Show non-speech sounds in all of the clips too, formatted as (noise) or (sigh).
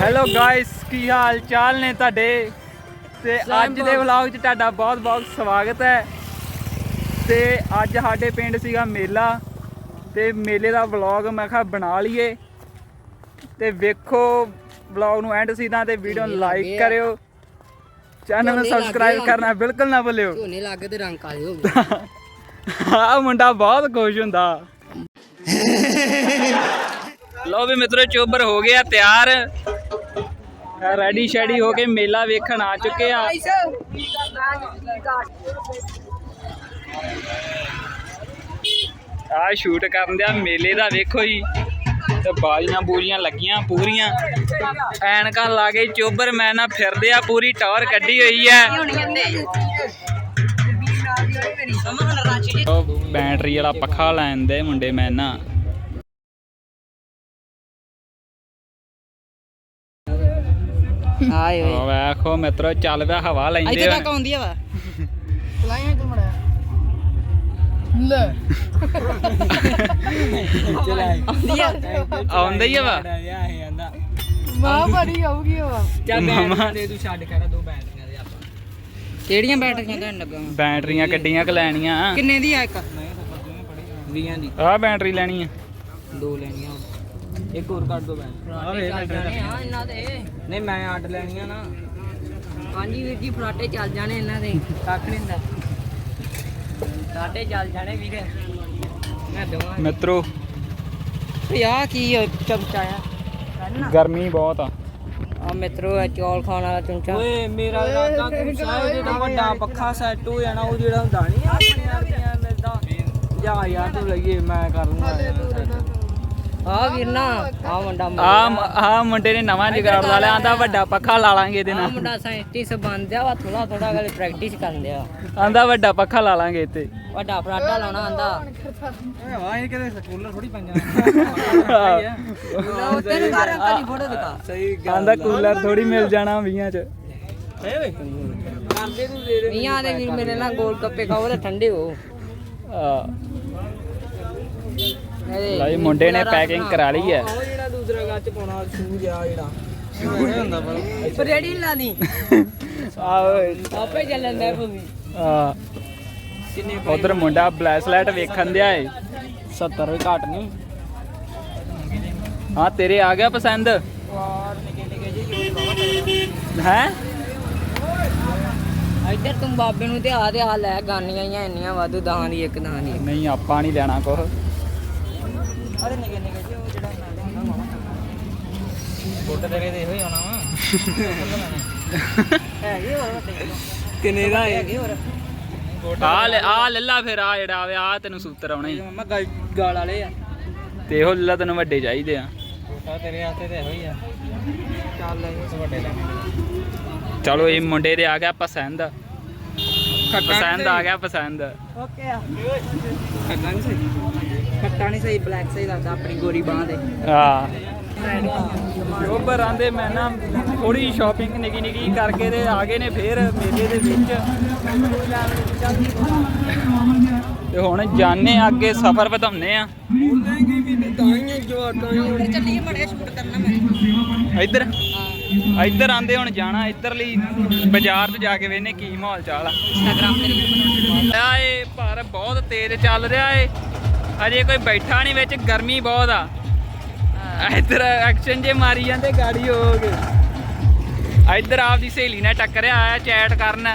Hello guys ਕੀ ਹਾਲ ਚਾਲ ਨੇ ਤੁਹਾਡੇ? ਤੇ ਅੱਜ ਦੇ ਵਲੌਗ 'ਚ ਤੁਹਾਡਾ ਬਹੁਤ-ਬਹੁਤ ਸਵਾਗਤ ਹੈ। ਤੇ ਅੱਜ ਸਾਡੇ ਪਿੰਡ ਸੀਗਾ ਮੇਲਾ। ਤੇ ਮੇਲੇ ਦਾ ਵਲੌਗ ਮੈਂ ਕਿਹਾ ਬਣਾ ਲਈਏ। ਤੇ ਵੇਖੋ ਵਲੌਗ ਨੂੰ ਐਂਡ ਸੀਦਾ ਤੇ ਵੀਡੀਓ ਨੂੰ ਲਾਈਕ ਕਰਿਓ। ਚੈਨਲ ਨੂੰ ਸਬਸਕ੍ਰਾਈਬ ਕਰਨਾ ਬਿਲਕੁਲ ਨਾ ਭੁੱਲਿਓ। ਝੋਨੇ ਲੱਗ ਤੇ ਰੰਗ ਕਾਲੇ ਹੋ (laughs) ਗਏ। ਆ ਮੁੰਡਾ ਬਹੁਤ ਖੁਸ਼ ਹੁੰਦਾ। (laughs) ਲੋ ਵੀ ਮਿੱਤਰੋ ਚੋਬਰ ਹੋ ਗਿਆ ਤਿਆਰ। ਰੈਡੀ ਸ਼ੈਡੀ ਹੋ ਕੇ ਮੇਲਾ ਵੇਖਣ ਆ ਚੁੱਕੇ ਆ। ਆ ਸ਼ੂਟ ਕਰਨ ਦਿਆ ਮੇਲੇ ਦਾ ਵੇਖੋ ਜੀ। ਤੇ ਬਾਜੀਆਂ ਬੂਰੀਆਂ ਲੱਗੀਆਂ ਪੂਰੀਆਂ। ਐਨਕਾਂ ਲਾ ਕੇ ਚੋਬਰ ਮੈਂ ਨਾ ਫਿਰਦੇ ਆ ਪੂਰੀ ਟੌਰ ਕੱਢੀ ਹੋਈ ਐ ਬੈਟਰੀ ਵਾਲਾ ਪੱਖਾ ਲੈਣ ਦੇ ਮੁੰਡੇ ਮੈਂ ਨਾ। ਆਏ ਉਹ ਵੇਖੋ ਮਿੱਤਰੋ ਚੱਲ ਪਿਆ ਹਵਾ ਲੈਂਦੇ ਇੱਥੇ ਤੱਕ ਹੁਣ ਆਉਂਦੀ ਆ ਵਾ। ਮੜਿਆ। ਲੈ। ਆਉਂਦੀ ਆ। ਆਉਂਦਾ ਹੀ ਆ ਵਾ। ਵਾਹ ਬੜੀ ਆਉਗੀ ਵਾ ਮਾਮਾ। ਤੂੰ ਛੱਡ ਕਰ ਦੋ ਬੈਟਰੀਆਂ ਦੇ ਆਪਾਂ। ਕਿਹੜੀਆਂ ਬੈਟਰੀਆਂ ਦੇਣ ਲੱਗਾ ਵਾਂ? ਬੈਟਰੀਆਂ ਕੱਢੀਆਂ ਕਿ ਲੈਣੀਆਂ? ਕਿੰਨੇ ਦੀ ਆ ਇੱਕ 20 ਦੀ ਆਹ ਬੈਟਰੀ ਲੈਣੀ ਆ। ਦੋ ਲੈਣੀਆਂ। ਇੱਕ ਹੋਰ ਕੱਢ ਦੋ ਬੈਟਰੀ ਇਹਨਾਂ ਦੇ। ਨਹੀਂ ਮੈਂ ਅੱਡ ਲੈਣੀਆਂ ਨਾ। ਹਾਂਜੀ ਵੀਰ ਜੀ ਫਰਾਟੇ ਚੱਲ ਜਾਣੇ ਇਹਨਾਂ ਦੇ। ਕੱਖ ਨਹੀਂ ਹੁੰਦਾ। ਫਰਾਟੇ ਚੱਲ ਜਾਣੇ ਵੀਰ। ਮੈਂ ਦਵਾਂ। ਮਿੱਤਰੋ ਯਾ ਕੀ ਚਮਚਾ ਆ? ਗਰਮੀ ਬਹੁਤ ਆ। ਆ ਮਿੱਤਰੋ ਇਹ ਚੌਲ ਖਾਣ ਵਾਲਾ ਚਮਚਾ। ਓਏ ਮੇਰਾ ਇਰਾਦਾ ਕਿ ਸ਼ਾਇਦ ਇਹਦਾ ਵੱਡਾ ਪੱਖਾ ਸੈੱਟ ਹੋ ਜਾਣਾ ਉਹ ਜਿਹੜਾ ਹੁੰਦਾ ਨਹੀਂ ਆਪਣੇ ਆਪਣੀਆਂ ਮਿਲਦਾ। ਜਾ ਯਾਰ ਤੂੰ ਲਈਏ ਮੈਂ ਕਰ ਲੂੰਗਾ। ਆ ਵੀਰ ਨਾ ਆ ਮੁੰਡਾ ਆ ਆ ਮੁੰਡੇ ਨੇ ਨਵਾਂ ਜਗਾੜ ਲਾ ਲਿਆ ਆਂਦਾ ਵੱਡਾ ਪੱਖਾ ਲਾ ਲਾਂਗੇ ਇਹਦੇ ਆ ਨਾਲ। ਮੁੰਡਾ ਸਾਇੰਟਿਸਟ ਬਣ ਦਿਆ ਵਾ ਥੋੜਾ ਥੋੜਾ ਗੱਲ ਪ੍ਰੈਕਟਿਸ ਕਰਨ ਦਿਆ। ਆਂਦਾ ਵੱਡਾ ਪੱਖਾ ਲਾ ਲਾਂਗੇ ਇੱਥੇ। ਵੱਡਾ ਫਰਾਟਾ ਲਾਉਣਾ ਆਂਦਾ। ਵਾਹ ਇਹ ਕਿਤੇ ਸਕੂਲਰ ਥੋੜੀ ਪੰਜਾਂ ਉਹ ਤੈਨੂੰ ਘਰ ਅੰਕਲ ਦੀ ਫੋਟੋ ਦਿਖਾ। ਸਹੀ ਆਂਦਾ ਕੂਲਰ ਥੋੜੀ ਮਿਲ ਜਾਣਾ 20 ਚ। ਹੈ ਓਏ ਕਰਦੇ ਤੂੰ ਦੇ ਦੇ ਮੀਆਂ ਦੇ ਵੀਰ ਮੇਰੇ ਨਾਲ ਗੋਲ ਗੱਪੇ ਖਾਓ ਤੇ ਠੰਡੇ ਹੋ। ਆ ਲਈ ਮੁੰਡੇ ਨੇ ਪੈਕਿੰਗ ਕਰਾ ਲਈ ਹੈ। ਉਹ ਜਿਹੜਾ ਦੂਸਰਾ ਗੱਚ ਪਾਉਣਾ ਸ਼ੂਜ਼ ਆ ਜਿਹੜਾ। ਇਹ ਹੁੰਦਾ ਪਰ। ਪਰ ਰੈਡੀ ਲਾ ਦੀ ਆ ਓਏ ਆਪੇ ਚੱਲਣ ਦਾ ਭੂਮੀ। ਆ ਉਧਰ ਮੁੰਡਾ ਬਲੈਸਲੈਟ ਵੇਖਣ ਦਿਆ ਏ। 70 ਵੀ ਘੱਟ ਨਹੀਂ। ਹਾਂ ਤੇਰੇ ਆ ਗਿਆ ਪਸੰਦ? ਵਾਰ ਨਿੱਕੇ ਨਿੱਕੇ ਜਿਹੇ ਹੈ? ਇੱਧਰ ਤੂੰ ਬਾਬੇ ਨੂੰ ਤੇ ਆ ਤੇ ਆ ਲੈ ਗਾਨੀਆਂ ਹੀ ਇੰਨੀਆਂ ਵਾਧੂ ਦਾਂ ਦੀ ਇੱਕ ਦਾਂ ਦੀ ਨਹੀਂ ਆਪਾਂ ਨਹੀਂ ਲੈਣਾ ਕੁਛ। ਅਰੇ ਨਿੱਕੇ ਨਿੱਕੇ ਜਿਹੇ ਉਹ ਜਿਹੜਾ ਹੁੰਦਾ ਮਾਮਾ ਫੋਟੋ ਤੇਰੇ ਦੇ ਹੋਈ ਆਉਣਾ ਵਾ। (laughs) ਹੈਗੇ ਹੋਰ ਵੱਡੇ। ਕਿੰਨੇ ਦਾ ਹੈਗੇ ਹੋਰ। ਆ ਲੈ ਆ ਲੱਲਾ ਫਿਰ ਆ ਜਿਹੜਾ ਆਵੇ ਆ ਤੈਨੂੰ ਸੂਤਰ ਆਉਣਾ ਹੀ। ਮਮਾ ਗਾਲ ਵਾਲੇ ਆ। ਤੇ ਇਹੋ ਲੱਲਾ ਤੈਨੂੰ ਵੱਡੇ ਚਾਹੀਦੇ ਆ। ਫੋਟੋ ਤੇਰੇ ਹੱਥੇ ਤੇ ਹੋਈ ਆ। ਚੱਲ ਇਸ ਵੱਡੇ ਲੈ ਚਲੋ ਇਹ ਮੁੰਡੇ ਦੇ ਆ ਗਿਆ ਪਸੰਦ। ਪਸੰਦ ਆ ਗਿਆ ਪਸੰਦ। ਓਕੇ ਆ। ਖੱਟਾ ਨਹੀਂ ਸਹੀ। ਖੱਟਾ ਨਹੀਂ ਸਹੀ ਬਲੈਕ ਸਹੀ ਲੱਗਦਾ ਆਪਣੀ ਗੋਰੀ ਬਾਹ ਦੇ। ਆ ਜੋਬਰ ਆਂਦੇ ਮੈਂ ਨਾ ਥੋੜੀ ਸ਼ਾਪਿੰਗ ਨਿੱਕੀ ਨਿੱਕੀ ਕਰਕੇ ਤੇ ਆ ਗਏ ਨੇ ਫੇਰ ਮੇਲੇ ਦੇ ਵਿੱਚ। ਤੇ ਹੁਣ ਜਾਣੇ ਅੱਗੇ ਸਫ਼ਰ ਵਧਾਉਨੇ ਆ। ਬੋਲੇਂਗੇ ਵੀ ਨਹੀਂ ਤਾਂ ਹੀ ਜਵਾਕਾਂ ਹੀ ਚੱਲੀਏ ਮੜਿਆ ਸ਼ੂਟ ਕਰਨਾ ਮੈਂ। ਇੱਧਰ? ਇੱਧਰ ਆਂਦੇ ਹੁਣ ਜਾਣਾ ਇੱਧਰਲੀ ਬਾਜ਼ਾਰ 'ਚ ਜਾ ਕੇ ਵੇਖਨੇ ਕੀ ਮਾਹੌਲ ਚਾਲ ਆ। ਇੰਸਟਾਗ੍ਰਾਮ ਤੇ ਰੀਲ ਆ ਇਹ ਪਰ ਬਹੁਤ ਤੇਜ਼ ਚੱਲ ਰਿਹਾ ਏ। ਹਜੇ ਕੋਈ ਬੈਠਾ ਨਹੀਂ ਵਿੱਚ ਗਰਮੀ ਬਹੁਤ ਆ। ਇੱਧਰ ਐਕਸ਼ਨ ਜੇ ਮਾਰੀ ਜਾਂਦੇ ਗਾੜੀ ਹੋ ਗਏ। ਇੱਧਰ ਆਪਦੀ ਸਹੇਲੀ ਨਾਲ ਟੱਕਰਿਆ ਆਇਆ ਚੈਟ ਕਰਨ।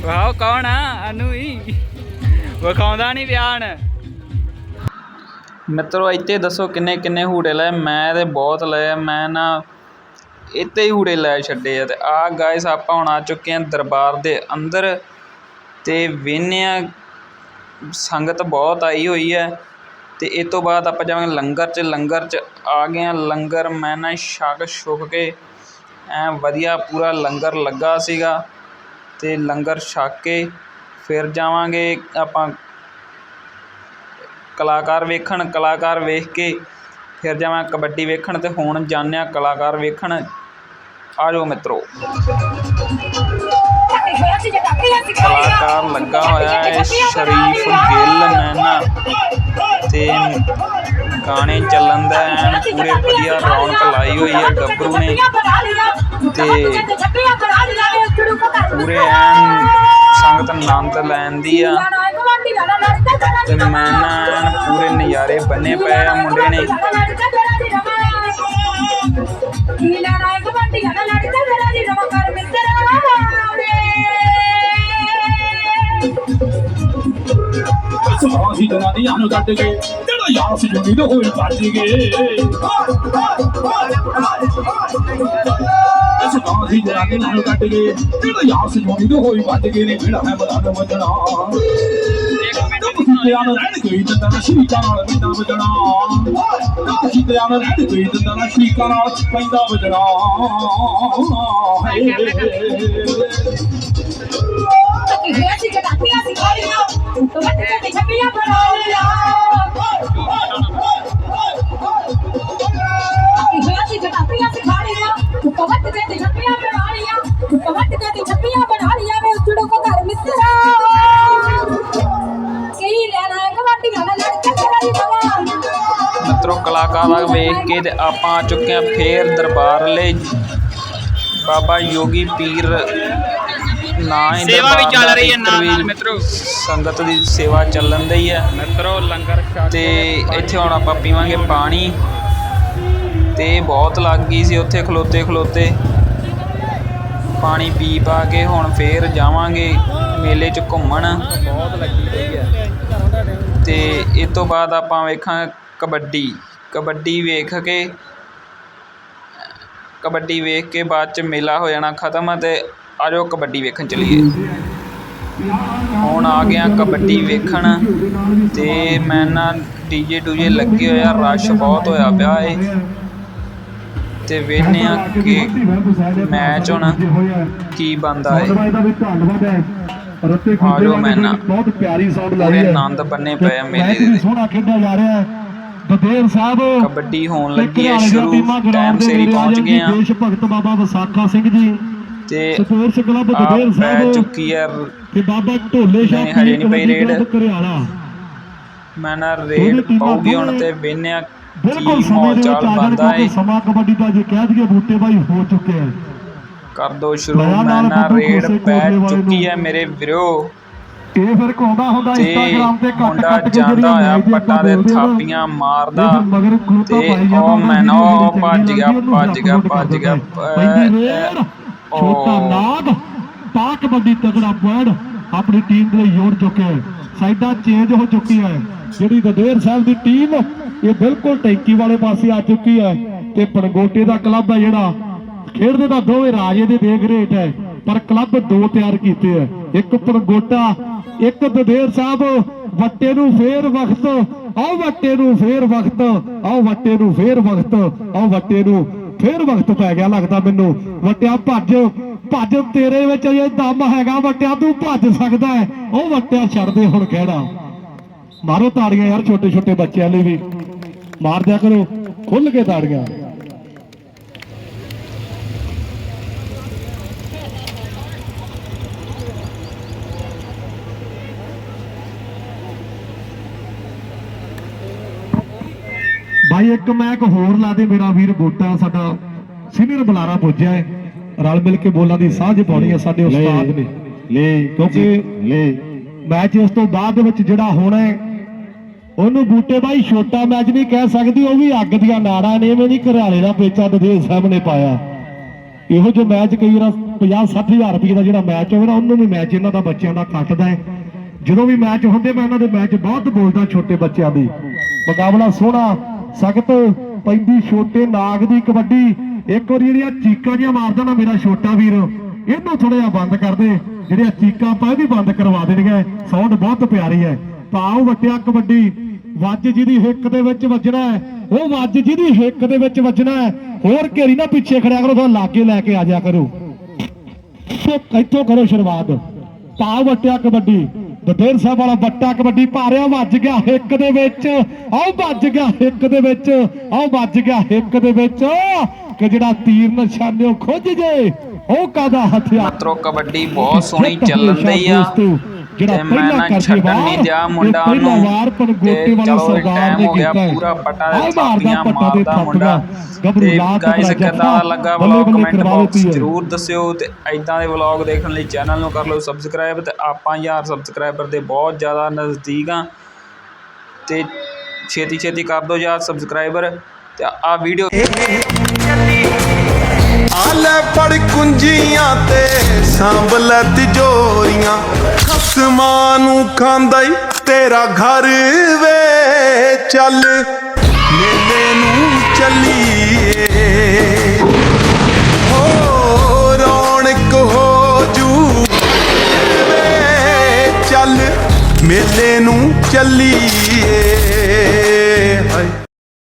ਵਾਹ ਕੌਣ ਆ? ਅਨੂ ਹੀ। ਵਿਖਾਉਂਦਾ ਨਹੀਂ ਬਿਆਨ। ਮਿੱਤਰੋ ਇੱਥੇ ਦੱਸੋ ਕਿੰਨੇ ਕਿੰਨੇ ਹੂੜੇ ਲਏ? ਮੈਂ ਤੇ ਬਹੁਤ ਲਏ ਮੈਂ ਨਾ ਇੱਥੇ ਹੀ ਹੂੜੇ ਲੈ ਛੱਡੇ ਆ ਤੇ ਆ ਗਾਇਸ ਆਪਾਂ ਹੁਣ ਆ ਚੁੱਕੇ ਆ ਦਰਬਾਰ ਦੇ ਅੰਦਰ ਤੇ ਵੇਖਦੇ ਆ ਸੰਗਤ ਬਹੁਤ ਆਈ ਹੋਈ ਹੈ ਅਤੇ ਇਹ ਤੋਂ ਬਾਅਦ ਆਪਾਂ ਜਾਵਾਂਗੇ ਲੰਗਰ 'ਚ ਲੰਗਰ 'ਚ ਆ ਗਏ ਹਾਂ। ਲੰਗਰ ਮੈਂ ਨਾ ਛਕ ਛੁਕ ਕੇ, ਐਂ ਵਧੀਆ ਪੂਰਾ ਲੰਗਰ ਲੱਗਾ ਸੀਗਾ ਅਤੇ ਲੰਗਰ ਛਕ ਕੇ ਫਿਰ ਜਾਵਾਂਗੇ ਆਪਾਂ ਕਲਾਕਾਰ ਵੇਖਣ, ਕਲਾਕਾਰ ਵੇਖ ਕੇ ਫਿਰ ਜਾਵਾਂ ਕਬੱਡੀ ਵੇਖਣ ਅਤੇ ਹੁਣ ਜਾਂਦੇ ਹਾਂ ਕਲਾਕਾਰ ਵੇਖਣ। ਆ ਜਾਓ ਮਿੱਤਰੋ। ਕਲਾਕਾਰ ਲੱਗਾ ਹੋਇਆ ਹੈ ਸ਼ਰੀਫ ਗਿੱਲ ਮੈਨਾ ਤੇ ਗਾਣੇ ਚੱਲਣ ਦਾ ਐਨ ਪੂਰੇ ਵਧੀਆ ਰੌਣਕ ਲਾਈ ਹੋਈ ਹੈ ਗੱਭਰੂ ਨੇ ਤੇ ਪੂਰੇ ਐਨ ਸੰਗਤ ਆਨੰਦ ਲੈਣ ਦੀ ਆ ਤੇ ਮੈਂ ਨਾ ਪੂਰੇ ਨਜ਼ਾਰੇ ਬੰਨੇ ਪਏ ਆ ਮੁੰਡੇ ਨੇ ਕੀ ਲੈਣਾ ਹੈ ਕਬੱਡੀਆਂ ਦਾ ਲੜਦਾ ਸਮਾਹੀ ਜਨਾਨੀਆਂ ਨੂੰ ਕੱਢ ਕੇ ਜਿਹੜਾ ਯਾਰ ਸੀ ਜੁਨੀ ਨੂੰ ਹੋਈ ਕੱਢ ਕੇ ਸਮਾਹੀ ਜਨਾਨੀਆਂ ਨੂੰ ਕੱਢ ਕੇ ਜਿਹੜਾ ਯਾਰ ਸੀ ਜੁਨੀ ਨੂੰ ਹੋਈ ਕੱਢ ਕੇ ਨੇ ਜਿਹੜਾ ਹੈ ਬੜਾ ਨੂੰ ਵੱਜਣਾ ਕਿਤਿਆਂ ਨੂੰ ਰਹਿਣ ਕੋਈ ਤੰਦਾ ਨਾ ਸ਼ਰੀਕਾਂ ਨਾਲ ਪੈਂਦਾ ਵੱਜਣਾ ਕਿਤਿਆਂ ਨੂੰ ਰਹਿਣ ਕੋਈ ਤੰਦਾ ਨਾ ਸ਼ਰੀਕਾਂ ਨਾਲ ਪੈਂਦਾ ਵੱਜਣਾ ਹੋਇਆ ਸੀ ਮਿੱਤਰਾ ਮਿੱਤਰੋ ਕਲਾਕਾਰਾਂ ਵੇਖ ਕੇ ਤੇ ਆਪਾਂ ਆ ਚੁੱਕੇ ਆ ਫੇਰ ਦਰਬਾਰ ਲਈ। ਬਾਬਾ ਯੋਗੀ ਪੀਰ ਨਾ ਹੀ ਸੇਵਾ ਵੀ ਦਰਬਾਰ ਚੱਲ ਦਾ ਰਹੀ ਹੈ ਨਾਲ ਨਾਲ ਮਿੱਤਰੋ। ਸੰਗਤ ਦੀ ਸੇਵਾ ਚੱਲਣ ਦੀ ਹੈ। ਮਿੱਤਰੋ ਲੰਗਰ ਛਕ ਤੇ ਇੱਥੇ ਹੁਣ ਆਪਾਂ ਪੀਵਾਂਗੇ ਪਾਣੀ। ਤੇ ਬਹੁਤ ਲੱਗ ਗਈ ਸੀ ਉੱਥੇ ਖਲੋਤੇ ਖਲੋਤੇ ਪਾਣੀ ਪੀ ਪਾ ਕੇ ਹੁਣ ਫੇਰ ਜਾਵਾਂਗੇ ਮੇਲੇ 'ਚ ਘੁੰਮਣ। ਬਹੁਤ ਲੱਗੀ ਹੋਈ ਹੈ। ਤੇ ਇਸ ਤੋਂ ਬਾਅਦ ਆਪਾਂ ਵੇਖਾਂਗੇ ਕਬੱਡੀ। ਕਬੱਡੀ ਵੇਖ ਕੇ ਕਬੱਡੀ ਵੇਖ ਕੇ ਬਾਅਦ ਚ ਮੇਲਾ ਹੋ ਜਾਣਾ ਖਤਮ ਤੇ ਆਜੋ ਕਬੱਡੀ ਵੇਖਣ ਚਲੀਏ। ਹੁਣ ਆ ਗਿਆ ਕਬੱਡੀ ਵੇਖਣ ਤੇ ਮੈਂ ਨਾ ਡੀਜੇ ਡੂਜੇ ਲੱਗੇ ਹੋਇਆ ਰਸ਼ ਬਹੁਤ ਹੋਇਆ ਪਿਆ ਏ। ਤੇ ਵੇਖਦੇ ਆ ਕਿ ਮੈਚ ਹੁਣ ਕੀ ਬੰਦਾ ਏ। ਰੱਤੇ ਆ ਮੈਂ ਨਾ। ਬਹੁਤ ਪਿਆਰੀ ਸਾਊਂਡ ਲਾ ਰਹੀ ਹੈ ਆਨੰਦ ਬੰਨੇ ਪਏ ਮੇਲੇ ਦੇ ਸੋਹਣਾ ਖੇਡਿਆ ਜਾ ਰਿਹਾ ਹੈ ਦਦੇਰ ਸਾਹਿਬ ਕਬੱਡੀ ਹੋਣ ਲੱਗੀ ਹੈ ਸ਼ੁਰੂ ਟਾਈਮ ਗਰਾਊਂਡ ਪਹੁੰਚ ਗਏ ਆ ਦੇਸ਼ ਭਗਤ ਬਾਬਾ ਵਿਸਾਖਾ ਸਿੰਘ ਜੀ। ਤੇ ਸਪੋਰਟਸ ਕਲੱਬ ਆ ਦਦੇਰ ਪੈ ਸਾਹਿਬ ਚੁੱਕੀ ਹੈ ਤੇ ਬਾਬਾ ਢੋਲੇ ਸ਼ਾਹ ਹਜੇ ਨਹੀਂ ਪਈ ਰੇਡ। ਕਲੱਬ ਮੈਂ ਨਾ ਰੇਡ ਪਾਉਗੀ ਹੁਣ ਤੇ ਵੇਨਿਆ ਬਿਲਕੁਲ ਸਮੇਂ ਦੇ ਵਿੱਚ ਆ ਜਾਣ ਸਮਾਂ ਕਬੱਡੀ ਦਾ ਜੇ ਕਹਿ ਦਈਏ ਬੂਟੇ ਭਾਈ ਹੋ ਚੁੱਕੇ ਹੈ ਕਰ ਦੋ ਸ਼ੁਰੂ ਮੈਂ ਨਾ ਰੇਡ ਪੈ ਚੁੱਕੀ। ਹੈ ਮੇਰੇ ਵੀਰੋ। ਇਹ ਫਿਰ ਘੁੰਮਦਾ ਹੁੰਦਾ ਤੇ ਇੰਸਟਾਗ੍ਰਾਮ ਤੇ ਕੱਟ ਕੱਟ ਕੇ ਮੈਚ ਦੀਆਂ ਪੱਟਾਂ ਦੇ ਆ ਥਾਪੀਆਂ ਮਾਰਦਾ। ਤੇ ਪਾਈ ਜਾਂਦਾ ਉਹ ਹੁੰਦਾ ਮੈਂ ਨਾ ਜਿਹਦੀ ਉਹ ਭੱਜ ਗਿਆ ਭੱਜ ਗਿਆ ਭੱਜ ਗਿਆ। ਛੋਟਾ। ਨਾਗ ਪਾ ਕਬੱਡੀ ਤਗੜਾ ਪੁਆੜ ਆਪਣੀ ਟੀਮ ਦੇ ਲਈ ਜੋੜ ਚੁੱਕੇ ਹੈ। ਸਾਈਡਾਂ ਚੇਂਜ ਹੋ ਚੁੱਕੀ ਹੈ। ਜਿਹੜੀ ਦਦੇਰ ਸਾਹਿਬ ਦੀ ਟੀਮ ਇਹ ਬਿਲਕੁਲ ਟੈਂਕੀ ਵਾਲੇ ਪਾਸੇ ਆ ਚੁੱਕੀ ਹੈ ਤੇ ਪਣਗੋਟੇ ਦਾ ਕਲੱਬ ਹੈ ਜਿਹੜਾ। ਖੇਡਦੇ ਤਾਂ ਦੋਵੇਂ ਰਾਜੇ ਦੇ ਦੇਖ ਰੇਟ ਹੈ ਪਰ ਕਲੱਬ ਦੋ ਤਿਆਰ ਕੀਤੇ ਹੈ। ਇੱਕ ਪਣਗੋਟਾ ਇੱਕ ਦਦੇਰ ਸਾਹਿਬ। ਵੱਟੇ ਨੂੰ ਫੇਰ ਵਕਤ ਆਓ ਵੱਟੇ ਨੂੰ ਫੇਰ ਵਕਤ ਆਓ ਵੱਟੇ ਨੂੰ ਫੇਰ ਵਕਤ ਆਓ ਵੱਟੇ ਨੂੰ ਫੇਰ ਵਕਤ ਪੈ ਗਿਆ ਲੱਗਦਾ ਮੈਨੂੰ। ਵੱਟਿਆ ਭੱਜ। ਭੱਜ ਤੇਰੇ ਵਿੱਚ ਅਜੇ ਦਮ ਹੈਗਾ ਵੱਟਿਆ ਤੂੰ ਭੱਜ ਸਕਦਾ ਹੈ। ਉਹ ਵੱਟਿਆ ਛੱਡ ਦੇ ਹੁਣ ਖਹਿੜਾ ਮਾਰੋ ਤਾੜੀਆਂ ਯਾਰ ਛੋਟੇ ਛੋਟੇ ਬੱਚਿਆਂ ਲਈ ਵੀ। ਮਾਰ ਦਿਆ ਕਰੋ ਖੁੱਲ ਕੇ ਤਾੜੀਆਂ। ਭਾਈ ਇੱਕ ਮੈਂ ਇੱਕ ਹੋਰ ਲਾ ਦੇ ਮੇਰਾ ਵੀਰ ਬੋਟਾ ਸਾਡਾ ਸੀਨੀਅਰ ਬੁਲਾਰਾ ਪੁੱਜਿਆ ਹੈ। ਰਲ ਮਿਲ ਕੇ ਬੋਲਾਂ ਦੀ ਸਾਂਝ ਪਾਉਣੀ ਹੈ ਸਾਡੇ ਉਸਤਾਦ ਨੇ। ਲੈ ਕਿਉਂਕਿ ਲੈ। ਮੈਚ ਉਸ ਤੋਂ ਬਾਅਦ ਦੇ ਵਿੱਚ ਜਿਹੜਾ ਹੋਣਾ ਹੈ ਉਹਨੂੰ ਬੂਟੇ ਬਾਈ ਛੋਟਾ ਮੈਚ ਨਹੀਂ ਕਹਿ ਸਕਦੀ ਉਹ ਵੀ ਅੱਗ ਦੀਆਂ ਨਾੜਾਂ ਨੇ ਐਵੇਂ ਨਹੀਂ ਘਰਿਆਲੇ ਦਾ ਪੇਚਾ ਦੇ ਸਾਹਮਣੇ ਪਾਇਆ। ਇਹੋ ਜਿਹੇ ਮੈਚ ਕਈ ਵਾਰ 50 60000 ਰੁਪਏ ਦਾ ਜਿਹੜਾ ਮੈਚ ਹੋਵੇ ਨਾ ਉਹਨੂੰ ਵੀ ਮੈਚ ਇਹਨਾਂ ਦਾ ਬੱਚਿਆਂ ਦਾ ਕੱਟਦਾ ਹੈ। ਜਦੋਂ ਵੀ ਮੈਚ ਹੁੰਦੇ ਮੈਂ ਇਹਨਾਂ ਦੇ ਮੈਚ ਬਹੁਤ ਬੋਲਦਾ ਛੋਟੇ ਬੱਚਿਆਂ ਦੀ। ਮੁਕਾਬਲਾ ਸੋਹਣਾ ਸਖਤ ਪੈਂਦੀ ਛੋਟੇ ਨਾਗ ਦੀ ਕਬੱਡੀ। ਇੱਕ ਵਾਰੀ ਜਿਹੜੀਆਂ ਚੀਕਾਂ ਜਿਹੀਆਂ ਮਾਰਦਾ ਨਾ ਮੇਰਾ ਛੋਟਾ ਵੀਰ, ਇਹਨੂੰ ਥੋੜਾ ਜਿਹਾ ਬੰਦ ਕਰ ਦੇ। ਜਿਹੜੀਆਂ ਚੀਕਾਂ ਆਪਾਂ ਵੀ ਬੰਦ ਕਰਵਾ ਦੇਣੀਆਂ ਸਾਊਂਡ ਬਹੁਤ ਪਿਆਰੀ ਹੈ। ਪਾਓ ਵੱਟਿਆ ਕਬੱਡੀ, ਵੱਜ ਜਿਹਦੀ ਹਿੱਕ ਦੇ ਵਿੱਚ ਵੱਜਣਾ ਹੈ, ਉਹ ਵੱਜ ਜਿਹਦੀ ਹਿੱਕ ਦੇ ਵਿੱਚ ਵੱਜਣਾ ਹੈ। ਹੋਰ ਘੇਰੀ ਨਾ ਪਿੱਛੇ ਖੜਿਆ ਕਰੋ ਥੋੜਾ ਲਾਗੇ ਲੈ ਕੇ ਆ ਜਾ ਕਰੋ। ਇੱਥੋਂ ਕਰੋ ਸ਼ੁਰੂਆਤ। ਪਾ ਵਟਿਆ ਕਬੱਡੀ ਬਥੇਰ ਸਾਹਿਬ ਵਾਲਾ ਵੱਟਾ ਕਬੱਡੀ ਭਾਰਿਆ ਵੱਜ ਗਿਆ ਹਿੱਕ ਦੇ ਵਿੱਚ। ਆਹ ਵੱਜ ਗਿਆ ਹਿੱਕ ਦੇ ਵਿੱਚ। ਆਹ ਵੱਜ ਗਿਆ ਹਿੱਕ ਦੇ ਵਿੱਚ। ਕਿ ਜਿਹੜਾ ਤੀਰ ਨਿਸ਼ਾਨਿਓ ਖੁੱਜ ਜੇ ਉਹ ਕਾਦਾ ਹਥਿਆਰ? ਮਿੱਤਰੋ ਕਬੱਡੀ ਬਹੁਤ ਸੋਹਣੀ ਚੱਲਣ ਦੀ ਆ। ਜਿਹੜਾ ਪਹਿਲਾ ਨਾ ਕਰਕੇ ਛੱਡਣ ਨਹੀਂ ਦਿਆ ਮੁੰਡਾ ਪਹਿਲਾ ਉਹਨੂੰ ਵਾਰ ਪਨਗੋਟੇ ਵਾਲੇ ਟਾਈਮ ਨੇ ਕੀਤਾ ਹੈ। ਪੂਰਾ ਪੱਟਾ ਦੇ ਮਾਰਦਾ ਪੱਟਾ ਦੇ ਥਾਪੀਆਂ ਗੱਭਰੂ ਲਾਤ ਗਾਇਸ ਕਿੱਦਾਂ ਲੱਗਾ ਬੱਲੇ ਵਲੌਗ ਕਮੈਂਟ ਬਾਕਸ। ਜ਼ਰੂਰ ਦੱਸਿਓ ਤੇ ਐਦਾਂ ਦੇ ਵਲੌਗ ਦੇਖਣ ਲਈ ਚੈਨਲ ਨੂੰ ਕਰ ਲਓ ਸਬਸਕ੍ਰਾਈਬ ਤੇ ਆਪਾਂ ਯਾਰ ਸਬਸਕ੍ਰਾਈਬਰ ਦੇ ਬਹੁਤ ਜ਼ਿਆਦਾ ਨਜ਼ਦੀਕ ਆ ਤੇ ਛੇਤੀ ਛੇਤੀ ਕਰ ਦਿਓ ਯਾਰ ਸਬਸਕ੍ਰਾਈਬਰ ਤੇ ਆ ਵੀਡੀਓ ਆ ਲੈ ਫੜ ਕੁੰਜੀਆਂ ਤੇ ਸਾਂਭ ਲੈ ਤਿਜੋਰੀਆਂ ਖਸਮਾਂ ਨੂੰ ਖਾਂਦਾ ਈ, ਤੇਰਾ ਘਰ ਵੇ ਚੱਲ। ਮੇਲੇ ਨੂੰ ਚੱਲੀਏ। ਹੋ ਰੌਣਕ ਹੋ ਜੂ ਵੇ ਚੱਲ। ਮੇਲੇ ਨੂੰ ਚੱਲੀਏ।